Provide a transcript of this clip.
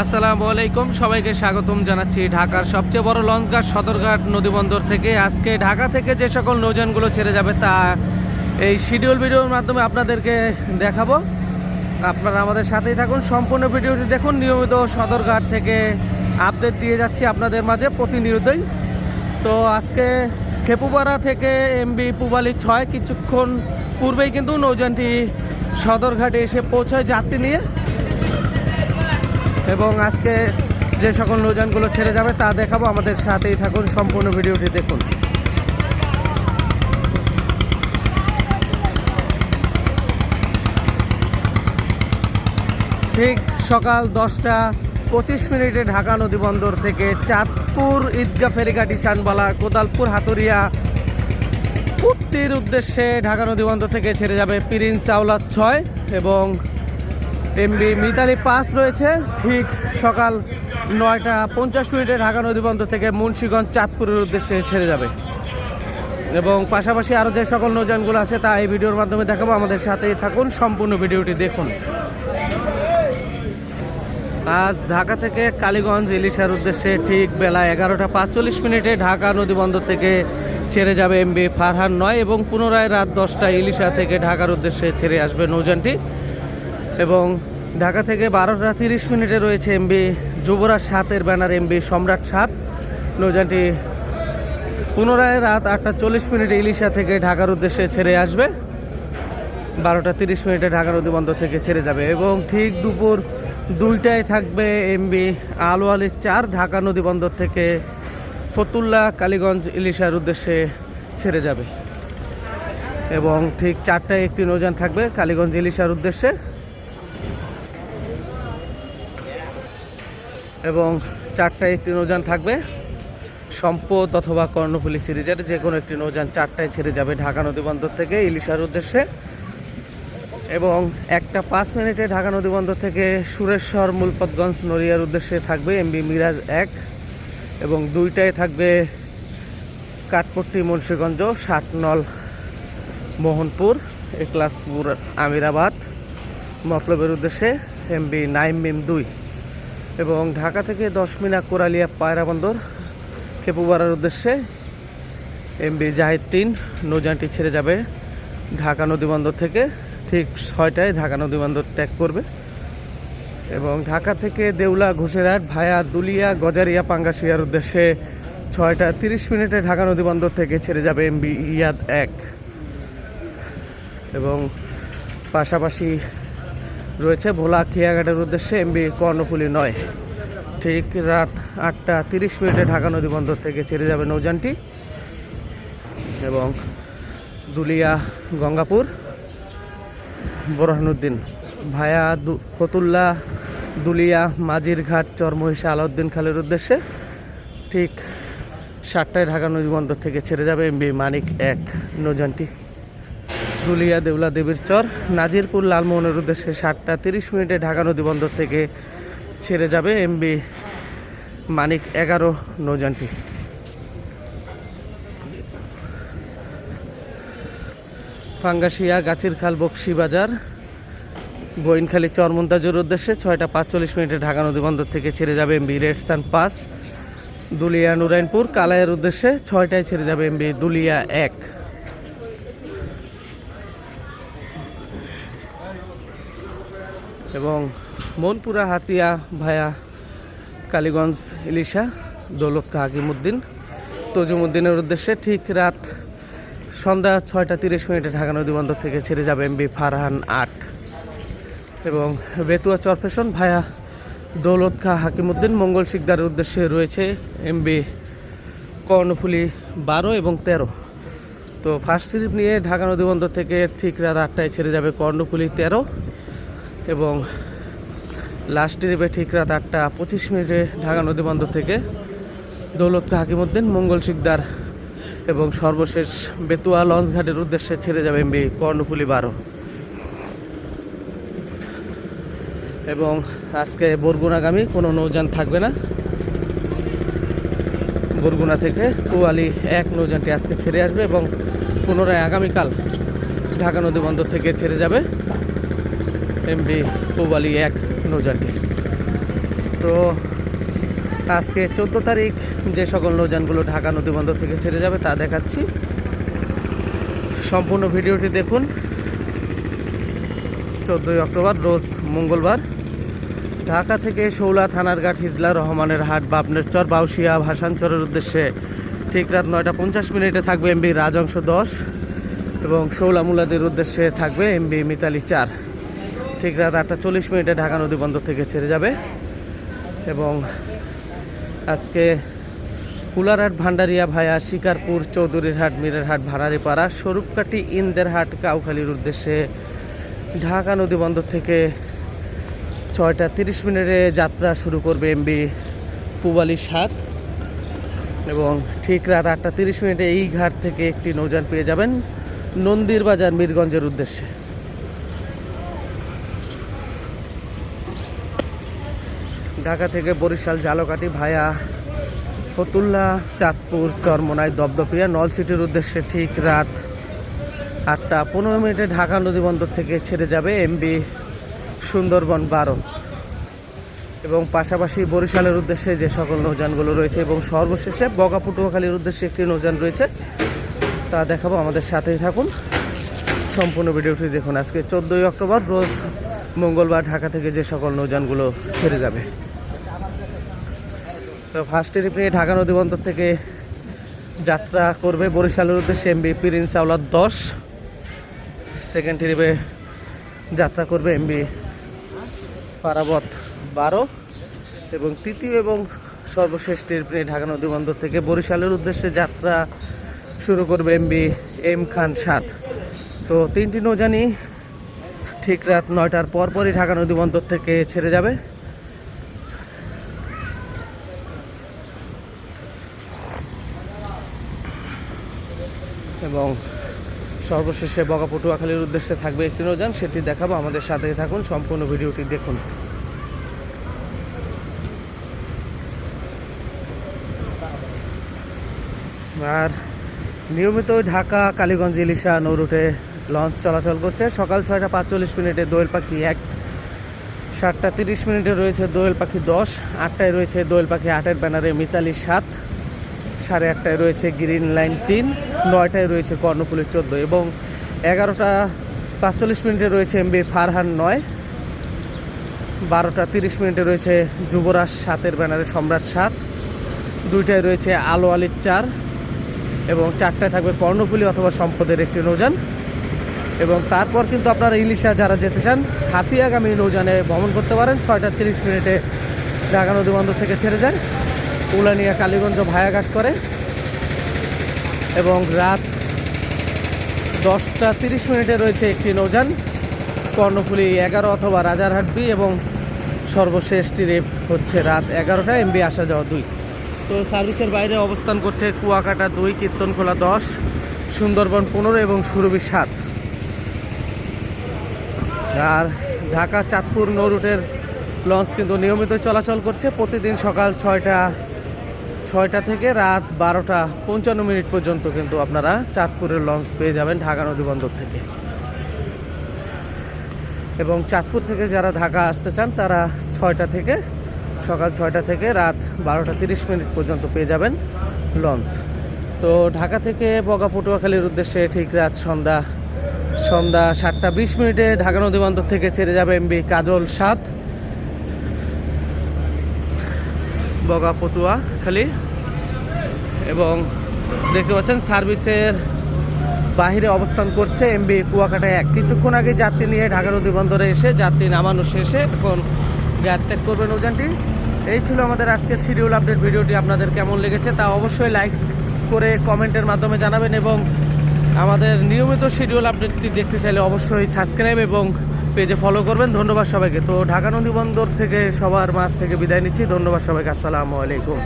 আসসালামু আলাইকুম, সবাইকে স্বাগতম জানাচ্ছি ঢাকার সবচেয়ে বড় লঞ্চঘাট সদরঘাট নদীবন্দর থেকে। আজকে ঢাকা থেকে যে সকল নৌযানগুলো ছেড়ে যাবে তা এই শিডিউল ভিডিওর মাধ্যমে আপনাদেরকে দেখাবো। আপনারা আমাদের সাথেই থাকুন, সম্পূর্ণ ভিডিওটি দেখুন, নিয়মিত সদরঘাট থেকে আপডেট দিয়ে যাচ্ছি আপনাদের মাঝে প্রতিনিয়তই। তো আজকে খেপুপাড়া থেকে এমবি পুবালি ছয়, কিছুক্ষণ পূর্বেই কিন্তু নৌযানটি সদরঘাটে এসে পৌঁছায় যাত্রী নিয়ে। এবং আজকে যে সকল নৌযানগুলো ছেড়ে যাবে তা দেখাবো। আমাদের সাথেই থাকুন, সম্পূর্ণ ভিডিওটি দেখুন। ঠিক সকাল দশটা পঁচিশ মিনিটে ঢাকা নদী বন্দর থেকে চাঁদপুর ঈদগাহ ফেরিঘাটি শানবালা কোদালপুর হাতুরিয়া উত্তির উদ্দেশ্যে ঢাকা নদী বন্দর থেকে ছেড়ে যাবে প্রিন্স আওলাদ ছয় এবং এমবি মিতালি পাস রয়েছে। ঠিক সকাল নয়টা পঞ্চাশ মিনিটে ঢাকা নদী বন্দর থেকে মুন্সীগঞ্জ চাঁদপুরের উদ্দেশ্যে ছেড়ে যাবে। এবং পাশাপাশি আরও যে সকল নৌযানগুলো আছে তা এই ভিডিওর মাধ্যমে দেখাবো। আমাদের সাথেই থাকুন, সম্পূর্ণ ভিডিওটি দেখুন। আজ ঢাকা থেকে কালীগঞ্জ, ইলিশার উদ্দেশ্যে ঠিক বেলা এগারোটা পাঁচচল্লিশ মিনিটে ঢাকা নদী বন্দর থেকে ছেড়ে যাবে এমবি ফারহান নয় এবং পুনরায় রাত দশটায় ইলিশা থেকে ঢাকার উদ্দেশ্যে ছেড়ে আসবে নৌযানটি। এবং ঢাকা থেকে বারোটা তিরিশ মিনিটে রয়েছে এমবি যুবরাজ সাতের ব্যানার এমবি সম্রাট সাত। নৌযানটি পুনরায় রাত আটটা চল্লিশ মিনিটে ইলিশা থেকে ঢাকার উদ্দেশ্যে ছেড়ে আসবে। বারোটা তিরিশ মিনিটে ঢাকা নদী বন্দর থেকে ছেড়ে যাবে এবং ঠিক দুপুর দুইটায় থাকবে এমবি আলো চার, ঢাকা নদী বন্দর থেকে ফতুল্লা, কালীগঞ্জ ইলিশার উদ্দেশ্যে ছেড়ে যাবে। এবং ঠিক চারটায় একটি নৌযান থাকবে কালীগঞ্জ ইলিশার উদ্দেশ্যে। এবং চারটায় একটি নৌযান থাকবে। সম্পদ অথবা কর্ণফুলি সিরিজের যে কোনো একটি নৌযান চারটায় ছেড়ে যাবে ঢাকা নদী বন্দর থেকে ইলিশার উদ্দেশ্যে। এবং একটা পাঁচ মিনিটে ঢাকা নদী বন্দর থেকে সুরেশ্বর মূলপতগঞ্জ নড়িয়ার উদ্দেশ্যে থাকবে এমবি মিরাজ এক। এবং দুইটায় থাকবে কাঠপট্টি, মুন্সীগঞ্জ সাতনল মোহনপুর একলাসপুর আমিরাবাদ। মতলবের উদ্দেশ্যে এমবি নাইম মিম দুই। এবং ঢাকা থেকে দশ মিনা কোরালিয়া পায়রা বন্দর, খেপুবাড়ার উদ্দেশ্যে এমবি জাহিদ তিন নৌযানটি ছেড়ে যাবে ঢাকা নদী বন্দর থেকে। ঠিক ছয়টায় ঢাকা নদী বন্দর ত্যাগ করবে। এবং ঢাকা থেকে দেউলা ঘুষেরহাট ভায়া, দুলিয়া, গজারিয়া, পাঙ্গাসিয়ার উদ্দেশ্যে ছয়টা তিরিশ মিনিটে ঢাকা নদীবন্দর থেকে ছেড়ে যাবে এমবি ইয়াদ এক। এবং পাশাপাশি রয়েছে ভোলা খেয়াঘাটের উদ্দেশ্যে এমবি কর্ণফুলি নয়। ঠিক রাত আটটা তিরিশ মিনিটে ঢাকা নদী বন্দর থেকে ছেড়ে যাবে নৌযানটি এবং দুলিয়া, গঙ্গাপুর, বোরহানুদ্দিন ভায়া ফতুল্লা, দুলিয়া মাঝিরঘাট চরমহিষা, আলাউদ্দিন খালের উদ্দেশ্যে ঠিক সাতটায় ঢাকা নদী বন্দর থেকে ছেড়ে যাবে এমবি মানিক এক নৌযানটি। দুলিয়া দেউলা দেবীর চর। নাজিরপুর লালমোহনের উদ্দেশ্যে সাতটা তিরিশ মিনিটে ঢাকা নদী বন্দর থেকে ছেড়ে যাবে এমবি মানিক এগারো নৌযানটি। ফাঙ্গাসিয়া গাছির খাল বক্সি বাজার গোয়েনখালী চরমন্তাজুর উদ্দেশ্যে ছয়টা পাঁচচল্লিশ মিনিটে ঢাকা নদী বন্দর থেকে ছেড়ে যাবে এমবি রেডস্থান পাস দুলিয়া নুরাইনপুর, কালাইয়ের উদ্দেশ্যে ছয়টায় ছেড়ে যাবে এমবি দুলিয়া এক। এবং মনপুরা হাতিয়া ভায়া কালীগঞ্জ ইলিশা দৌলত হাকিমুদ্দিন তজুমুদ্দিনের উদ্দেশ্যে ঠিক রাত সন্ধ্যা ছয়টা তিরিশ মিনিটে ঢাকা নদী বন্দর থেকে ছেড়ে যাবে এমবি ফারহান আট। এবং বেতুয়া চরফেশন ভায়া দৌলত খা হাকিমুদ্দিন মঙ্গল শিকদারের উদ্দেশ্যে রয়েছে এমবি কর্ণফুলি বারো এবং তেরো। তো ফার্স্ট ট্রিপ নিয়ে ঢাকা নদী বন্দর থেকে ঠিক রাত আটটায় ছেড়ে যাবে কর্ণফুলি তেরো। এবং লাস্ট ট্রিপে ঠিক রাত আটটা পঁচিশ মিনিটে ঢাকা নদী বন্দর থেকে দৌলত খা হাকিমুদ্দিন, মঙ্গল শিকদার এবং সর্বশেষ বেতুয়া লঞ্চ ঘাটের উদ্দেশ্যে ছেড়ে যাবে এমবি কর্ণফুলি বারো। এবং আজকে বরগুনাগামী কোনো নৌযান থাকবে না। বরগুনা থেকে কুয়ালি এক নৌযানটি আজকে ছেড়ে আসবে এবং পুনরায় আগামীকাল ঢাকা নদী বন্দর থেকে ছেড়ে যাবে। এমবি কুয়ালি এক নৌযানটি। তো আজকে চোদ্দ তারিখ যে সকল নৌযানগুলো ঢাকা নদীবন্দর থেকে ছেড়ে যাবে তা দেখাচ্ছি। সম্পূর্ণ ভিডিওটি দেখুন। চোদ্দোই অক্টোবর, রোজ মঙ্গলবার। ঢাকা থেকে শৌলা থানারঘাট হিজলা রহমানের হাট বাবনের চর বাউসিয়া ভাসানচরের উদ্দেশ্যে ঠিক রাত নয়টা পঞ্চাশ মিনিটে থাকবে এমবি রাজংশ দশ এবং শৌলা মুলাদের উদ্দেশ্যে থাকবে এমবি মিতালি চার। ঠিক রাত আটটা চল্লিশ মিনিটে ঢাকা নদী বন্দর থেকে ছেড়ে যাবে। এবং আজকে কুলারহাট ভান্ডারিয়া ভায়া শিকারপুর চৌধুরীরহাট মিরেরহাট ভাড়ারিপাড়া, স্বরূপকাঠি ইন্দেরহাট কাউখালীর উদ্দেশ্যে ঢাকা নদী বন্দর থেকে ছয়টা তিরিশ মিনিটে যাত্রা শুরু করবে এমবি পুবালি সাত। এবং ঠিক রাত আটটা তিরিশ মিনিটে এই ঘাট থেকে একটি নৌযান পেয়ে যাবেন নন্দীর বাজার, মিরগঞ্জের উদ্দেশ্যে। ঢাকা থেকে বরিশাল জালকাটি ভায়া ফতুল্লা, চাঁদপুর, চরমনাই, দপদপিয়া নলসিটির উদ্দেশ্যে ঠিক রাত আটটা পনেরো মিনিটে ঢাকা নদী বন্দর থেকে ছেড়ে যাবে এমবি সুন্দরবন বারো। এবং পাশাপাশি বরিশালের উদ্দেশ্যে যে সকল নৌযানগুলো রয়েছে এবং সর্বশেষে বগা পটুয়াখালীর উদ্দেশ্যে একটি নৌযান রয়েছে, তা দেখাবো। আমাদের সাথেই থাকুন। সম্পূর্ণ ভিডিওটি দেখুন আজকে চোদ্দোই অক্টোবর, রোজ মঙ্গলবার ঢাকা থেকে যে সকল নৌযানগুলো ছেড়ে যাবে। তো ফার্স্ট ট্রিপ ঢাকা নদী বন্দর থেকে যাত্রা করবে বরিশালের উদ্দেশ্যে এমবি প্রিন্স আওলাদ দশ। সেকেন্ড ট্রিপে যাত্রা করবে এমবি পারাবত বারো। এবং তৃতীয় এবং সর্বশেষ ট্রিপ ঢাকা নদী বন্দর থেকে বরিশালের উদ্দেশ্যে যাত্রা শুরু করবে এমবি এম খান সাত। তো তিনটি নৌজানি ঠিক রাত নয়টার পরপরই ঢাকা নদী বন্দর থেকে ছেড়ে যাবে। এবং সর্বশেষে বগা পটুয়াখালীর উদ্দেশ্যে থাকবে একটি নৌযান, সেটি দেখাবো। আমাদের সাথেই থাকুন, সম্পূর্ণ ভিডিওটি দেখুন। আর নিয়মিত ঢাকা কালীগঞ্জ ইলিশা নৌ রুটে লঞ্চ চলাচল করছে। সকাল ছয়টা পাঁচচল্লিশ মিনিটে দোয়েল পাখি এক, সাতটা তিরিশ মিনিটে রয়েছে দোয়েল পাখি দশ, আটটায় রয়েছে দোয়েল পাখি আটের ব্যানারে মিতালি সাত, সাড়ে আটটায় রয়েছে গ্রিন লাইন তিন, নয়টায় রয়েছে কর্ণফুলি চোদ্দ এবং এগারোটা পাঁচচল্লিশ মিনিটে রয়েছে এমবি ফারহান নয়, বারোটা তিরিশ মিনিটে রয়েছে যুবরাজ সাতের ব্যানারে সম্রাট সাত, দুইটায় রয়েছে আলো আলির চার এবং চারটায় থাকবে কর্ণফুলি অথবা সম্পদের একটি নৌযান। এবং তারপর কিন্তু আপনারা ইলিশা যারা যেতে চান, হাতিয়াগামী নৌজানে ভ্রমণ করতে পারেন। ছয়টা তিরিশ মিনিটে ঢাকা নদী বন্দর থেকে ছেড়ে যায়। উলানিয়া কালীগঞ্জ ভায়াঘাট করে। এবং রাত দশটা তিরিশ মিনিটে রয়েছে একটি নৌযান, কর্ণফুলি এগারো অথবা রাজারহাট বি এবং সর্বশেষ ট্রিপ হচ্ছে রাত এগারোটা, এমবি আসা যাওয়া দুই। তো সার্ভিসের বাইরে অবস্থান করছে কুয়াকাটা দুই, কীর্তনখোলা দশ, সুন্দরবন পনেরো এবং সুরভি সাত। আর ঢাকা চাঁদপুর নৌ রুটের লঞ্চ কিন্তু নিয়মিত চলাচল করছে। প্রতিদিন সকাল ছয়টা ছয়টা থেকে রাত বারোটা পঞ্চান্ন মিনিট পর্যন্ত কিন্তু আপনারা চাঁদপুরের লঞ্চ পেয়ে যাবেন ঢাকা নদী বন্দর থেকে। এবং চাঁদপুর থেকে যারা ঢাকা আসতে চান, তারা ছয়টা থেকে, সকাল ছয়টা থেকে রাত বারোটা তিরিশ মিনিট পর্যন্ত পেয়ে যাবেন লঞ্চ। তো ঢাকা থেকে বগা পটুয়াখালীর উদ্দেশ্যে ঠিক রাত সন্ধ্যা সন্ধ্যা সাতটা বিশ মিনিটে ঢাকা নদী বন্দর থেকে ছেড়ে যাবে এমবি কাজল সাত। বগা পটুয়া খালি। এবং দেখতে পাচ্ছেন সার্ভিসের বাহিরে অবস্থান করছে এমবি কুয়াকাটা এক। কিছুক্ষণ আগে যাত্রী নিয়ে ঢাকা নদী বন্দরে এসে যাত্রী নামানো শেষে এখন গ্যাস ত্যাগ করবে নৌযানটি এই ছিল আমাদের আজকের শিডিউল আপডেট। ভিডিওটি আপনাদের কেমন লেগেছে তা অবশ্যই লাইক করে কমেন্টের মাধ্যমে জানাবেন এবং আমাদের নিয়মিত শিডিউল আপডেটটি দেখতে চাইলে অবশ্যই সাবস্ক্রাইব এবং পেজে ফলো করবেন। ধন্যবাদ সবাইকে। তো ঢাকা নদী বন্দর থেকে সবার মাছ থেকে বিদায় নিচ্ছি। ধন্যবাদ সবাইকে। আসসালামু আলাইকুম।